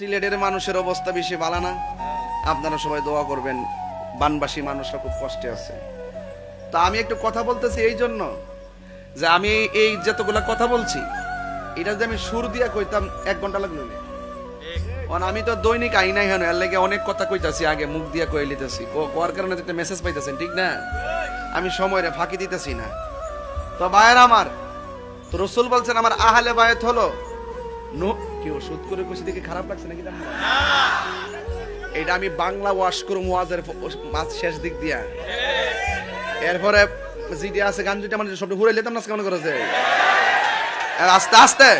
সিলেটের মানুষের অবস্থা বেশি ভালো না। আপনারা সবাই দোয়া করবেন, বানবাসী মানুষরা খুব কষ্টে আছে। তা আমি একটু কথা বলতেছি এই জন্য যে আমি এই যতগুলা কথা বলছি, এটা যদি আমি সুর দিয়া কইতাম, এক ঘণ্টা লাগল আমি তো দৈনিক আই নাই হেন এর লাগে অনেক কথা কইতাছি, আগে মুখ দিয়া কই লিতেছি। কোয়ার কারণে একটা মেসেজ পাইতেছেন, ঠিক না? আমি সময় রে ফাঁকি দিতেছি না। তো ভাইয়ের আমার, তো রসুল বলছেন, আমার আহলে বায়াত হলো কি করে দেখে খারাপ লাগছে নাকি এটা আমি বাংলা ওয়াশ করুম ওয়াজের মাঝ শেষ দিক দিয়া। এরপরে যেটা আছে গান যেটা মানে সব ঘুরে লেতাম না কেমন করেছে। আস্তে আস্তে।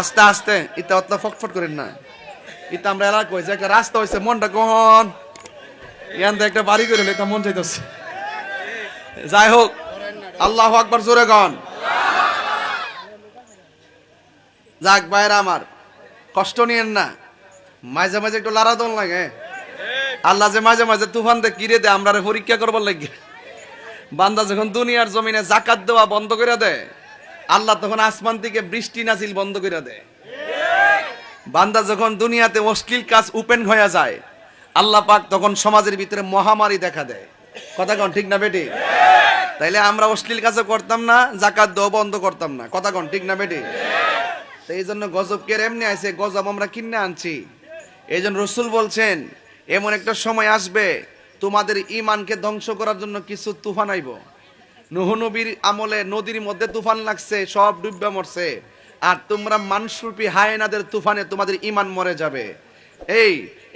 আস্তে আস্তে। ইতা অত ফটফট করেন না। ইতা আমরা এলাকা কইছে একটা রাস্তা হইছে মনটা কখন? ইয়ান একটা বাড়ি করে লেতা মন চাইতেছে। যাই হোক, আল্লাহ আকবার জোরে গন। যাক ভাইরা আমার, কষ্ট নিয়েন না। মাঝে মাঝে একটু লারা দন লাগে। আল্লাহ যে মাঝে মাঝে তুফান দে, কিরে দে, আমরা পরীক্ষা করবার লাগে। বান্দা যখন দুনিয়ার জমিনে জাকাত দেওয়া বন্ধ করে দেয় আল্লাহ তখন আসমান থেকে বৃষ্টি নাজিল বন্ধ করে দেয় বান্দা যখন দুনিয়াতে অশ্লীল কাজ ওপেন হয়ে যায়, আল্লাহ পাক তখন সমাজের ভিতরে মহামারী দেখা দেয়। কথা কন, ঠিক না বেটি? তাইলে আমরা অশ্লীল কাজও করতাম না, জাকাত দেওয়া বন্ধ করতাম না। কথা কন, ঠিক না বেটি? এই জন্য গজব কে এমনি আছে গজব আমরা কিনে আনছি। এই জন্য রসুল বলছেন, এমন একটা সময় আসবে, তোমাদের ইমানকে ধ্বংস করার জন্য কিছু তুফান আইব। নহনবীর আমলে নদীর মধ্যে তুফান লাগছে, সব ডুববে মরছে। আর তোমরা মানুষরূপী হায়নাদের তুফানে তোমাদের ইমান মরে যাবে। এই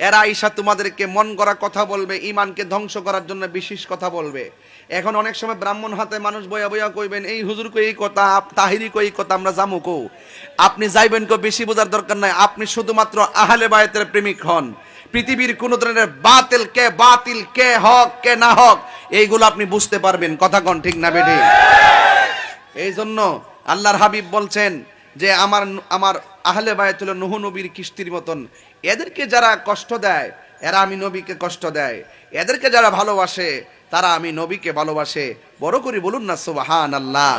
এরা ঈশা তোমাদেরকে মন করা কথা বলবে ইমানকে ধ্বংস করার জন্য বিশেষ কথা বলবে। এখন অনেক সময় ব্রাহ্মণ হাতে মানুষ বয়া বয়া কইবেন এই হুজুর কই এই কথা তাহিরি কই এই কথা আমরা জামু কো। আপনি যাইবেন কো বেশি বোঝার দরকার নাই। আপনি শুধুমাত্র আহলে বায়াতের প্রেমিক হন। পৃথিবীর কোন ধরনের বাতিল কে বাতিল কে হক কে না হক এইগুলো আপনি বুঝতে পারবেন। কথা কন ঠিক না বেঠি? এই জন্য আল্লাহর হাবিব বলছেন যে আমার আমার আহলে বায়াত হলো নুহ নবীর কিস্তির মতন, এদেরকে যারা কষ্ট দেয়, এরা আমি নবীকে কষ্ট দেয়। এদেরকে যারা ভালোবাসে, তারা আমি নবীকে ভালোবাসে। বড় করে বলুন না সুবাহান আল্লাহ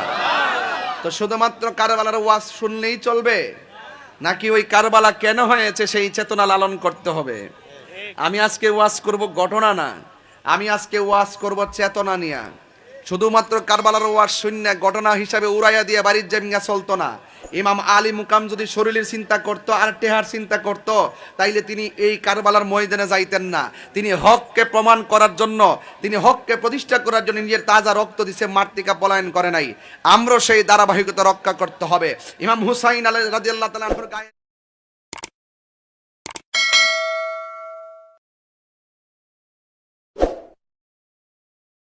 তো শুধুমাত্র কারবালার ওয়াজ শুনলেই চলবে? নাকি ওই কারবালা কেন হয়েছে সেই চেতনা লালন করতে হবে? আমি আজকে ওয়াজ করব ঘটনা না। আমি আজকে ওয়াজ করব চেতনা নিয়া। শুধুমাত্র কারবালার ওয়াজ শূন্য ঘটনা হিসাবে উড়াইয়া দিয়ে বাড়ির জামিয়া চলতো না। ইমাম আলী মুকাম যদি শরীরের চিন্তা করত, আর টেহার চিন্তা করত, তাইলে তিনি এই কারবালার ময়দানে যাইতেন না। তিনি হককে প্রমাণ করার জন্য, তিনি হককে প্রতিষ্ঠা করার জন্য নিজের তাজা রক্ত দিছে, মাতৃকা পলায়ন করে নাই। আমরা সেই ধারাবাহিকতা রক্ষা করতে হবে। ইমাম হুসাইন আলী রাজিয়াল্লাহ তাআলা গায়ে